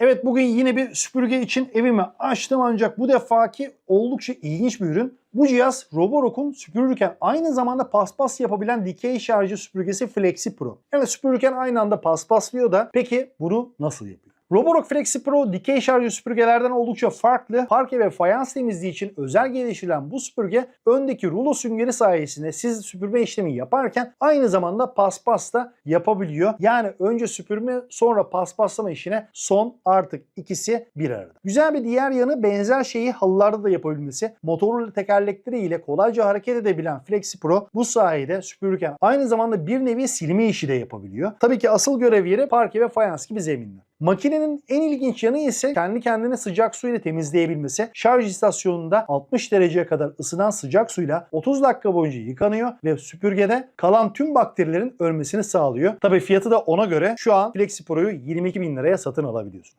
Evet bugün yine bir süpürge için evimi açtım ancak bu defaki oldukça ilginç bir ürün. Bu cihaz Roborok'un süpürürken aynı zamanda paspas yapabilen dikey şarjı süpürgesi Flexi Pro. Evet süpürürken aynı anda paspaslıyor da peki bunu nasıl yapıyor? Roborock Flexi Pro dikey şarjı süpürgelerden oldukça farklı. Parke ve fayans temizliği için özel geliştirilen bu süpürge öndeki rulo süngeri sayesinde siz süpürme işlemi yaparken aynı zamanda paspas da yapabiliyor. Yani önce süpürme sonra paspaslama işine son artık ikisi bir arada. Güzel bir diğer yanı benzer şeyi halılarda da yapabilmesi. Motorlu tekerlekleri ile kolayca hareket edebilen Flexi Pro bu sayede süpürürken aynı zamanda bir nevi silme işi de yapabiliyor. Tabii ki asıl görev yeri parke ve fayans gibi zeminler. Makinenin en ilginç yanı ise kendi kendine sıcak su ile temizleyebilmesi. Şarj istasyonunda 60 dereceye kadar ısınan sıcak suyla 30 dakika boyunca yıkanıyor ve süpürgede kalan tüm bakterilerin ölmesini sağlıyor. Tabii fiyatı da ona göre şu an Flexi Pro'yu 22 bin liraya satın alabiliyorsun.